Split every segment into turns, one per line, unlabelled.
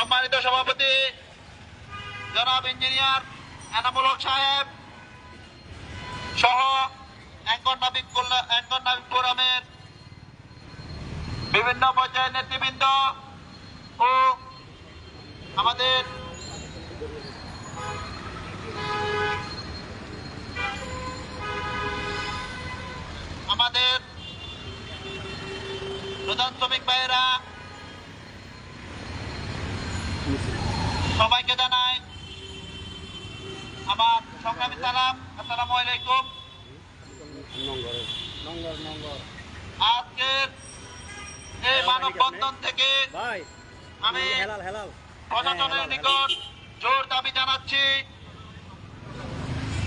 সম্মানিত সভাপতি, জনাব ইঞ্জিনিয়ার এনামুল হক সাহেব সহ ফোরামের বিভিন্ন পর্যায়ের নেতৃবৃন্দ ও আমাদের আমাদের প্রধান শ্রমিক ভাইয়েরা সবাইকে জানাই আমার সংগ্রামী সালাম আসসালামু আলাইকুম। আজকের এই মানববন্ধন থেকে আমি প্রশাসনের নিকট জোর দাবি জানাচ্ছি।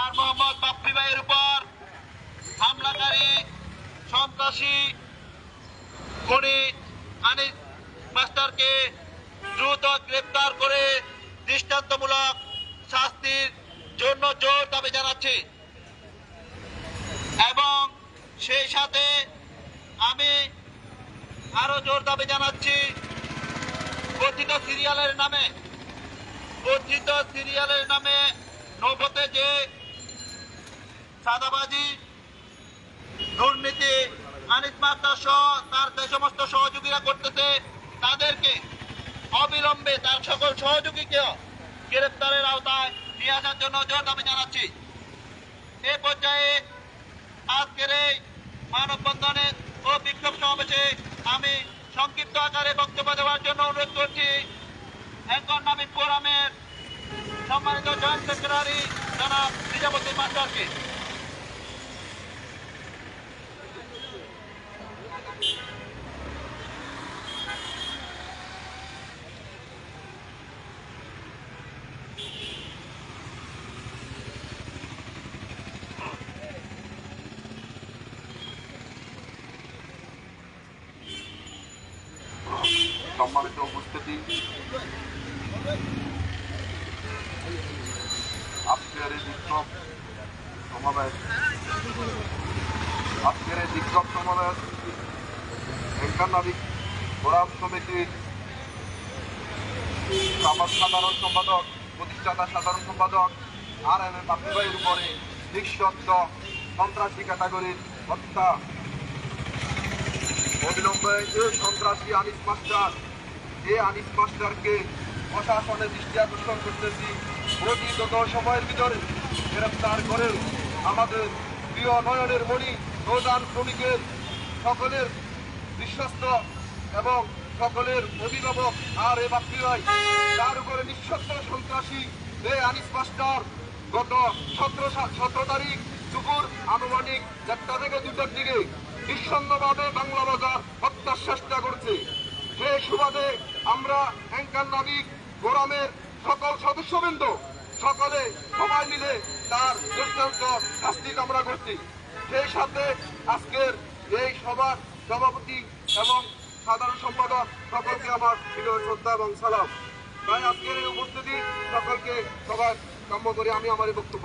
আর মোহাম্মদ বাপ্পি ভাইয়ের উপর হামলাকারী সন্ত্রাসী খুনি আনিস মাস্টারকে দ্রুত গ্রেপ্তার করে দৃষ্টান্তমূলক শাস্তির জন্য জোর দাবি জানাচ্ছি। এবং সেই সাথে আমি আরও জোর দাবি জানাচ্ছি, কথিত সিরিয়ালের নামে, কথিত সিরিয়ালের নামে নৌপথে যে সাদাবাজি দুর্নীতি আনিস মাত্রা সহ তার যে সমস্ত সহযোগীরা করতেছে, তাদেরকে অবিলম্বে তার সকল সহযোগীকে গ্রেপ্তারের আওতায় নিয়ে আসার জন্য জোর দাবি জানাচ্ছি। এ পর্যায়ে আজকের এই মানববন্ধনে ও বিক্ষোভ সমাবেশে আমি সংক্ষিপ্ত আকারে বক্তব্য দেওয়ার জন্য অনুরোধ করছি। নামী ফোরামের সম্মানিত জয়েন্ট সেক্রেটারি জনাব নিজামুদ্দিন মাস্টারকে।
সম্মানিত উপস্থিতি। আজকের এই বিক্ষোভ সমাবেশ আজকের এই বিক্ষোভ সমাবেশ ভেঙ্কার নাবিক ফোরাম সমিতির সাধারণ সম্পাদক, প্রতিষ্ঠাতা সাধারণ সম্পাদক আর এম এম বাপিবাইয়ের উপরে নিঃশব্দ সন্ত্রাসী ক্যাটাগরির হত্যা অবিলম্বে এই সন্ত্রাসী আনিস মাস্টার এই আনিস মাস্টারকে প্রশাসনের দৃষ্টি আকর্ষণ করতেছি। অতি দ্রুত সময়ের ভিতরে গ্রেপ্তার করে আমাদের প্রিয় নয়নের মণি প্রধান শ্রমিকের, সকলের বিশ্বস্ত এবং সকলের অভিভাবক আর এ বাপ্পি ভাই, তার উপরে নিঃশব্দ সন্ত্রাসী এই আনিস মাস্টার গত সতেরো সতেরো তারিখ দুপুর আনুমানিক চারটা থেকে দুটার দিকে নিঃসন্নভাবে বাংলা বাজার হত্যার চেষ্টা করছে সেই সুবাদে আমরা অ্যাঙ্কার নাবিক গোরামের সকল সদস্যবৃন্দ সকলে সবাই মিলে তার দৃষ্টান্ত শাস্তি কামনা করছি। সেই সাথে আজকের এই সভার সভাপতি এবং সাধারণ সম্পাদক সকলকে আমার প্রিয় শ্রদ্ধা এবং সালাম। তাই আজকের এই উপস্থিতি সকলকে সবার কাম্য করে আমি আমার এই বক্তব্য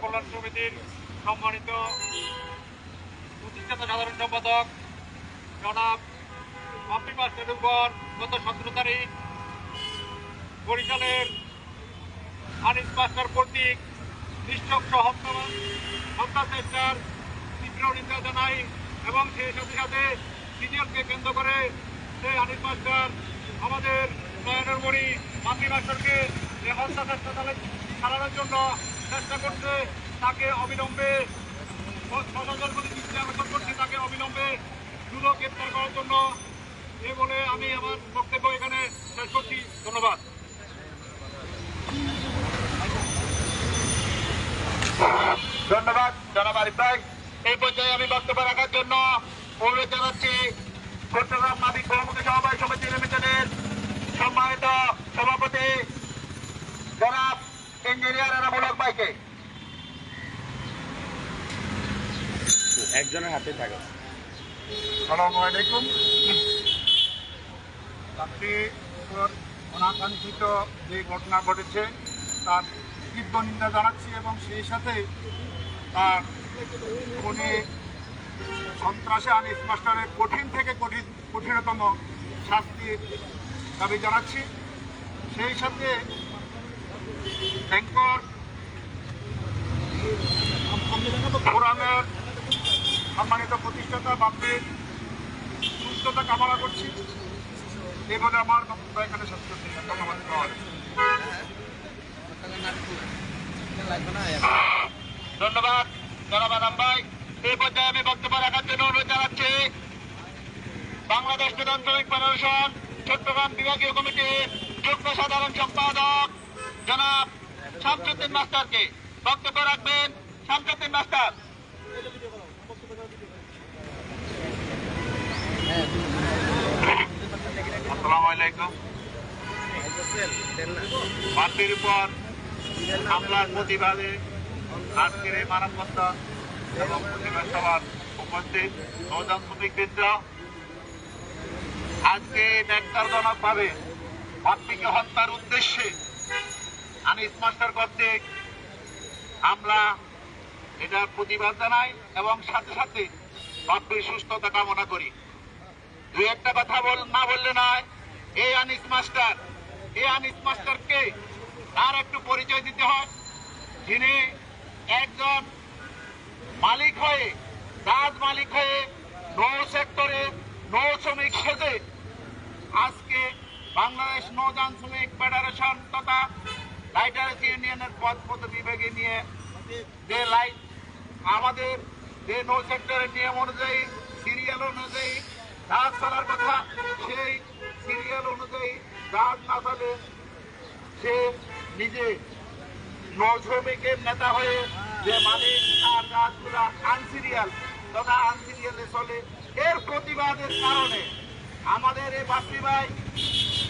কল্যাণ সমিতির সম্মানিত প্রতিষ্ঠাতা সাধারণ সম্পাদক, জনাব বাপ্পি মাস্টারের গত সতেরো তারিখ বরিশালের আনিস মাস্টার কর্তৃক নিঃশব্দ হত্যা হত্যা তীব্র নিন্দা জানাই এবং সেই সাথে সাথে সিরিয়ালকে কেন্দ্র করে সেই আনিস মাস্টার আমাদের নয়নের মণি মাতৃ মাস্টারকে যে হত্যা চালা- চালানোর জন্য চেষ্টা করছে তাকে অবিলম্বে প্রশাসন প্রতি দৃষ্টি আকর্ষণ করছে
দ্রুত গ্রেপ্তার করার জন্য। এ বলে আমি আমার বক্তব্য এখানে শেষ করছি। ধন্যবাদ।
ধন্যবাদ জনাব আরিফ ভাই। এই পর্যায়ে আমি বক্তব্য রাখার জন্য অনুরোধ জানাচ্ছি। চট্টগ্রাম মালিক বহুমুখী সমবায় সমিতি লিমিটেডের সম্মানিত সভাপতি জনাব ইঞ্জিনিয়ার এনামূলক ভাইকে।
একজনের হাতে থাকে।
সালামু আলাইকুম। রাত্রি অনাকাঙ্ক্ষিত যে ঘটনা ঘটেছে তার তীব্র নিন্দা জানাচ্ছি এবং সেই সাথে তার উনি সন্ত্রাসে আনিস মাস্টারের কঠিন থেকে কঠিন কঠিনতম শাস্তির দাবি জানাচ্ছি। সেই সাথে ব্যাংকর ফোরামের সম্মানিত প্রতিষ্ঠাতা বাপ্পির সুস্থতা কামনা করছি। এই বলে আমার বক্তব্য এখানে শেষ ধন্যবাদ।
ধন্যবাদ। জনাব ভাই, এই পর্যায়ে আমি বক্তব্য রাখার জন্য অনুরোধ জানাচ্ছি। বাংলাদেশ শ্রমিক ফেডারেশন চট্টগ্রাম বিভাগীয় কমিটির যুগ্ম সাধারণ সম্পাদক জনাব শামসুদ্দিন মাস্টারকে বক্তব্য রাখবেন। শামসুদ্দিন মাস্টার।
আসসালামু আলাইকুম। বাপ্পির উপর হামলার প্রতিবাদে আজকের এই এবং প্রতিবাদ উপস্থিত নৌযান শ্রমিকবৃন্দ আজকে ন্যাক্তারজনক ভাবে বাপ্পিকে হত্যার উদ্দেশ্যে আনিস মাস্টার কর্তৃক আমরা এটার প্রতিবাদ জানাই এবং সাথে সাথে বাপ্পির সুস্থতা কামনা করি। দুই একটা কথা বল, না বললে নয় এই আনিস মাস্টার এই আনিস মাস্টারকে তার একটু পরিচয় দিতে হয়। যিনি একজন মালিক হয়ে, রাজ মালিক হয়ে নৌ সেক্টরে নৌ শ্রমিক সেজে আজকে বাংলাদেশ নৌযান শ্রমিক ফেডারেশন তথা রাইটার্স ইউনিয়নের পদ বিভাগে নিয়ে যে লাইট আমাদের যে নৌ সেক্টরের নিয়ম অনুযায়ী সিরিয়াল অনুযায়ী জাহাজ চলার কথা, সেই সিরিয়াল অনুযায়ী জাহাজ না চলে সে নিজে নৌ শ্রমিকের নেতা হয়ে যে মালিক আর জাহাজগুলা আনসিরিয়াল তথা আনসিরিয়ালে চলে। এর প্রতিবাদের কারণে আমাদের এই বাসি ভাই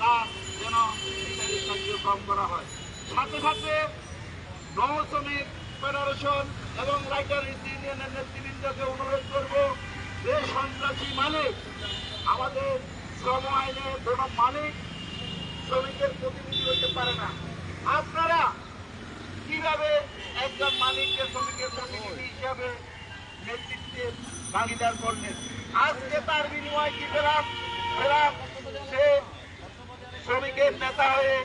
তা যেন বিচারিক কার্যক্রম করা হয়। সাথে সাথে নৌ শ্রমিক ফেডারেশন এবং রাইটার ইউনিয়নের নেতৃবৃন্দকে অনুরোধ করব যে সন্ত্রাসী মালিক, আমাদের শ্রম আইনের কোনো মালিক শ্রমিকের প্রতিনিধি হতে পারে না। আপনারা কীভাবে একজন মালিককে শ্রমিকের প্রতিনিধি হিসাবে নেতৃত্বের ভাগিদার করলেন? আজকে তার বিনিময় কি পেলাম পেলাম শ্রমিকের নেতা হয়ে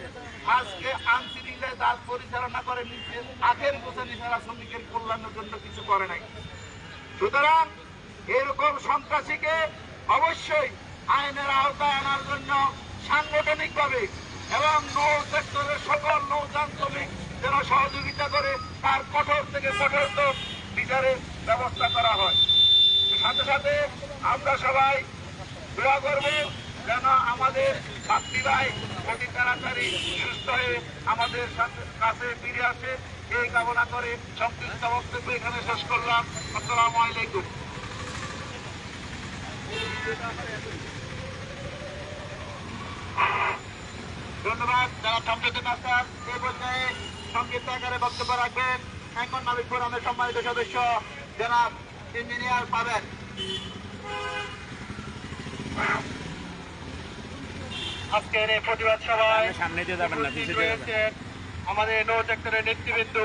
আজকে আনসিরিলে দাস পরিচালনা করে নিচ্ছে আখের গোছানি ছাড়া শ্রমিকের কল্যাণের জন্য কিছু করে নাই। সুতরাং এরকম সন্ত্রাসীকে অবশ্যই আইনের আওতায় আনার জন্য সাংগঠনিকভাবে এবং নৌ সেক্টরের সকল নৌযান শ্রমিক যেন সহযোগিতা করে তার কঠোর থেকে কঠোরতম বিচারের ব্যবস্থা করা হয়। সাথে সাথে আমরা সবাই দোয়া করব যেন আমাদের ছাত্রীরাই অতি তাড়াতাড়ি সুস্থ হয়ে আমাদের কাছে ফিরে আসে। এই কামনা করে সংক্ষিপ্ত বক্তব্য এখানে শেষ করলাম। আলাইকুম।
ধন্যবাদ যারা সম্প্রতি মাস্টার এই পর্যায়ে সংক্ষিপ্ত আকারে বক্তব্য রাখবেন এখন ফোরামের সম্মানিত সদস্য, জনাব ইঞ্জিনিয়ার পাবেন।
আজকের এই প্রতিবাদ সভায়
সামনে যাবেন না
আমাদের নৌ সেক্টরের নেতৃবৃন্দ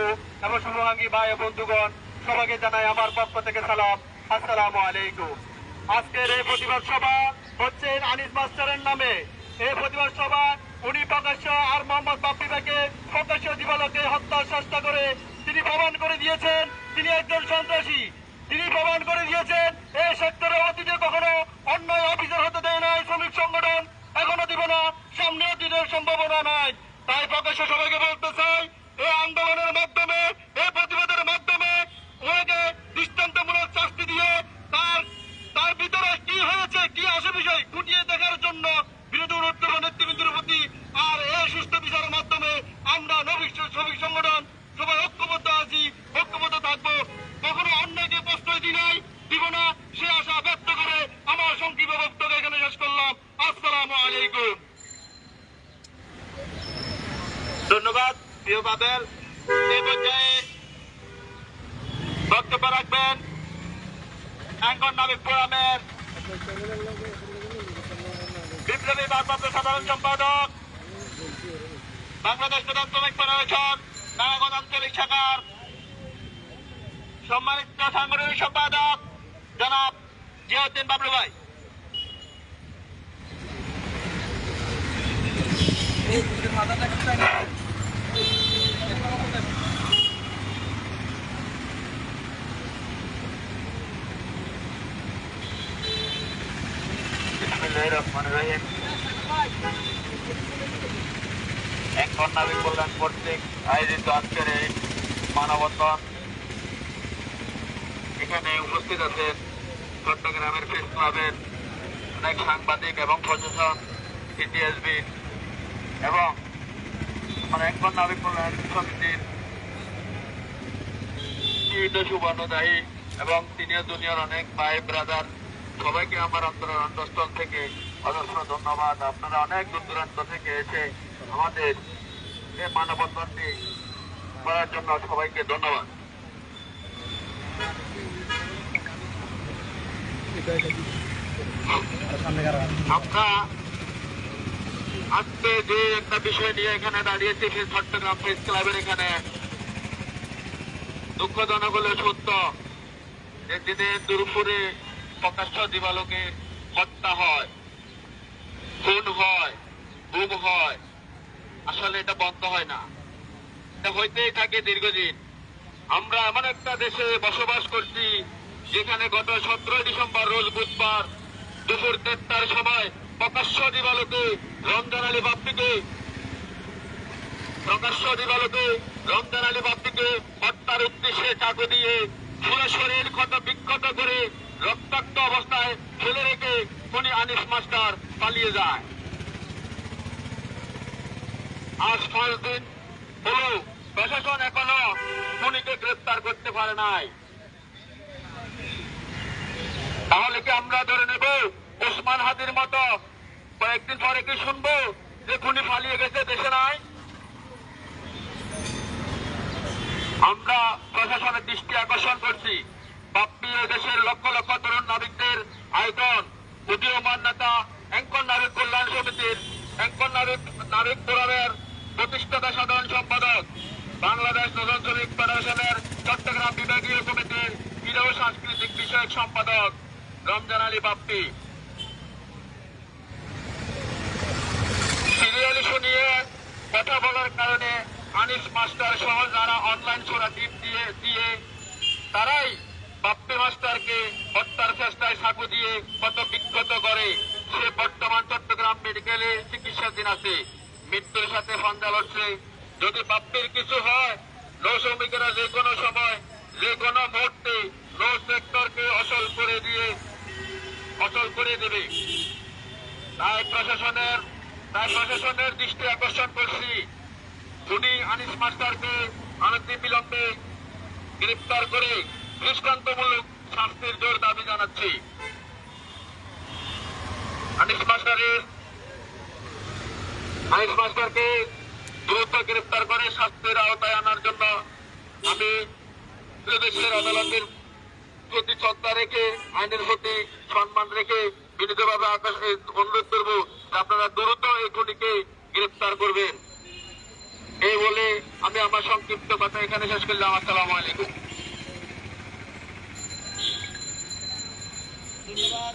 এবং শুভাঙ্গী ভাই বন্ধুগণ সবাইকে জানাই আমার পক্ষ থেকে সালাম। আসসালামু আলাইকুম।
আজকের এই প্রতিবাদ সভা হচ্ছে আনিস মাস্টারের নামে। এই প্রতিবাদ সভা উনি প্রকাশ্য আর মোহাম্মদ বাপ্পি ভাইকে প্রকাশ্য দিবালকে হত্যার চেষ্টা করে তিনি প্রমাণ করে দিয়েছেন তিনি একজন সন্ত্রাসী। তিনি প্রমাণ করে দিয়েছেন এই সেক্টরে অতীতে কখনো অন্যায় অফিসার হতে দেয় নাই শ্রমিক সংগঠন। এখনও দিব না। সামনেও দিনের সম্ভাবনা নাই। তাই প্রকাশ্য সবাইকে বলতে চাই, এই আন্দোলনের মাধ্যমে এই প্রতিবাদের মাধ্যমে ওনাকে দৃষ্টান্তমূলক শাস্তি দিয়ে তার তার ভিতরে কি হয়েছে কি আসে বিষয় খুঁটিয়ে দেখার জন্য বিরোধী অনুরোধ করব নেতৃবৃন্দের প্রতি আর এই সুস্থ বিচারের মাধ্যমে আমরা নবী শ্রমিক সংগঠন সবাই ঐক্যবদ্ধ আছি ঐক্যবদ্ধ থাকব কখনো অন্যকে প্রশ্রয় দিই নাই দিব না সে আশা ব্যক্ত করে আমার সংক্ষিপ্ত বক্তব্য এখানে শেষ করলাম আসসালামু আলাইকুম
ধন্যবাদ প্রিয় বাদের এই পর্যায়ে বক্তব্য রাখবেন অ্যাঙ্কর নাবিক ফোরামের বিপ্লবী ভারপ্রাপ্ত সাধারণ সম্পাদক, বাংলাদেশ প্রধান শ্রমিক ফেডারেশন নারায়ণগঞ্জ আঞ্চলিক শাখার সম্মানিত সাংগঠনিক সম্পাদক, জনাব জিয়াউদ্দিন বাবলু ভাই। এক নাবিক কল্যাণ কর্তৃক আয়োজিত আজকের এই মানববন্ধন। এখানে উপস্থিত আছেন চট্টগ্রামের প্রেস ক্লাবের অনেক সাংবাদিক এবং প্রশাসন সিটিএসবি এবং আমার নাবিক কল্যাণ সমিতির সুবর্ণদায়ী এবং সিনিয়র জুনিয়র অনেক ভাই, ব্রাদার, সবাইকে আমার অন্তরের অন্তঃস্থল থেকে অজস্র ধন্যবাদ। আপনারা অনেক দূর দূরান্ত থেকে এসে আমাদের আজকে যে একটা বিষয় নিয়ে এখানে দাঁড়িয়েছি, সেই চট্টগ্রাম প্রেস ক্লাবের এখানে। দুঃখজনক হলে সত্য, যে দিনের দুপুরে প্রকাশ্য দিবালোকে হত্যা হয়, খুন হয় গুম হয়। আসলে এটা বন্ধ হয় না। এটা হইতেই থাকে দীর্ঘদিন। আমরা এমন একটা দেশে বসবাস করছি, যেখানে গত সতেরোই ডিসেম্বর রোজ বুধবার দুপুর দেড়টার সময় প্রকাশ্য দিবালোকে রমজান আলী বাপ্পিকে, প্রকাশ্য দিবালোকে রমজান আলী বাপ্পিকে হত্যার উদ্দেশ্যে চাকু দিয়ে পুরো শরীর ক্ষত বিক্ষত করে রক্তাক্ত অবস্থায় ফেলে রেখে উনি আনিস মাস্টার পালিয়ে যায়। আজ পাঁচ দিন হলো প্রশাসন এখনও খুনিকে গ্রেফতার করতে পারে নাই। তাহলে কি আমরা ধরে নেব ওসমান হাদির মতো কয়েকদিন পরে কি শুনব যে খুনি পালিয়ে গেছে দেশে নাই? আমরা প্রশাসনের দৃষ্টি আকর্ষণ করছি। বাপ্পি দেশের লক্ষ লক্ষ তরুণ নাবিকদের আয়তন। উদীয়মান নেতা অ্যাঙ্কর নাবিক কল্যাণ সমিতির অ্যাঙ্কর নাবিক নাবিক ফোরামের প্রতিষ্ঠাতা সাধারণ সম্পাদক, বাংলাদেশ শ্রমিক ফেডারেশনের চট্টগ্রাম বিভাগীয় কমিটির ক্রীড়া সাংস্কৃতিক বিষয়ক সম্পাদক রমজান আলী বাপ্পি। সিরিয়াল শুনিয়ে কথা বলার কারণে আনিস মাস্টার সহ যারা অনলাইন ছোড়া টিপ দিয়ে দিয়ে তারাই বাপ্পি মাস্টারকে হত্যার চেষ্টায় সাকু দিয়ে কত বিক্ষত করে। সে বর্তমান চট্টগ্রাম মেডিকেলে চিকিৎসাধীন আছে। মৃত্যুর সাথে ফান্দা লড়ছে। যদি বাপ্পির কিছু হয় নৌ শ্রমিকেরা যে কোনো সময়, যে কোনো মুহূর্তে নৌ সেক্টরকে অচল করে দিয়ে, অচল করে দেবে। তাই প্রশাসনের তাই প্রশাসনের দৃষ্টি আকর্ষণ করছি। খুনি আনিস মাস্টারকে অনতি বিলম্বে গ্রেপ্তার করে দৃষ্টান্তমূলক শাস্তির জোর দাবি জানাচ্ছি। আনিস মাস্টারের মাস্টারকে দ্রুত গ্রেপ্তার করে শাস্তির আওতায় আনার জন্য আমি দেশের আদালতের প্রতি শ্রদ্ধা রেখে, আইনের প্রতি সম্মান রেখে বিনীতভাবে আকাশে অনুরোধ করব আপনারা দ্রুত এই খুনিকে গ্রেপ্তার করবেন। এই বলে আমি আমার সংক্ষিপ্ত কথা এখানে শেষ করলাম। আসসালামু আলাইকুম। ধন্যবাদ।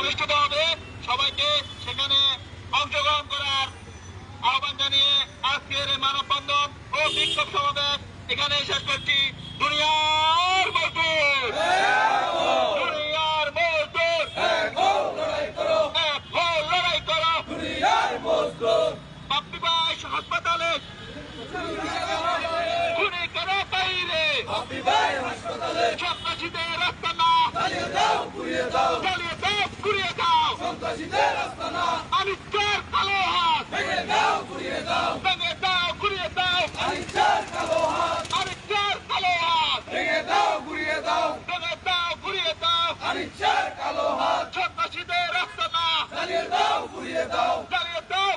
অনুষ্ঠিত হবে। সবাইকে সেখানে অংশগ্রহণ করার আহ্বান জানিয়ে আজকের মানববন্ধন ও বিক্ষোভ সমাবেশ এখানে শেষ করছি। দুনিয়ার Paredão! Paredão!